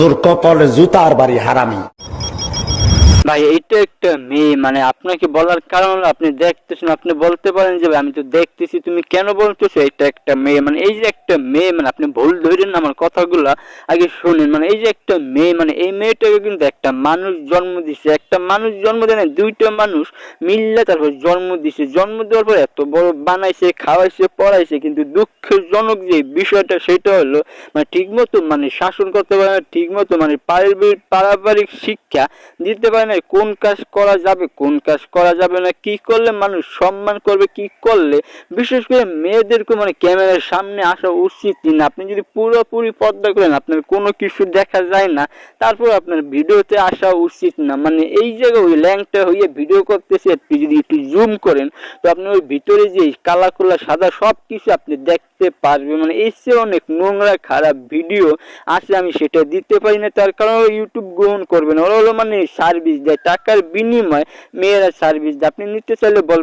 তোর কপালে জুতার বাড়ি হারামি। ভাই, এইটা একটা মেয়ে মানে আপনাকে বলার কারণ আপনি দেখতেছেন, আপনি বলতে পারেন যে আমি তো দেখতেছি, তুমি কেন বলতেছো? এটা একটা মেয়ে মানে এই যে একটা মেয়ে মানে আপনি ভুল ধরেন আমার কথাগুলা, আগে শুনেন মানে এই যে একটা মেয়ে মানে এই মেয়েটাকে কিন্তু একটা মানুষ জন্ম দিছে, একটা মানুষ জন্ম দেয় না দুইটা মানুষ মিললে তারপর জন্ম দিছে, জন্ম দেওয়ার পর এত বড় বানাইছে, খাওয়াইছে, পড়াইছে, কিন্তু দুঃখজনক যে বিষয়টা, সেটা হলো মানে ঠিক মতো মানে শাসন করতে পারে না, ঠিকমতো মানে পারিবারিক পারিবারিক শিক্ষা দিতে পারে না কোন কাজ করা যাবে, কোন কাজ করা যাবে না, কি করলে মানুষ সম্মান করবে, কি করলে? বিশেষ করে মেয়েদেরকে মানে ক্যামেরার সামনে আসা উচিত না আপনি যদি পুরোপুরি পর্দা করেন, আপনার কোনো কিছু দেখা যায় না। তারপর আপনার ভিডিওতে আসা উচিত না। মানে এই জায়গায় ওই ল্যাংটা হয়ে ভিডিও করতেছে, আপনি যদি একটু জুম করেন, তো আপনি ওই ভিতরে যে কালা কোলা সাদা সব কিছু আপনি দেখতে পারবেন। মানে চেয়ে অনেক নোংরা, খারাপ ভিডিও আছে, আমি সেটা দিতে পারি না। তার কারণ ইউটিউব গ্রহণ করবে না। ওরা হলো মানে সার্ভিস দেয় টাকার বিনিময়ে মেয়েরা সার্ভিস আপনি নিতে চাইলে বল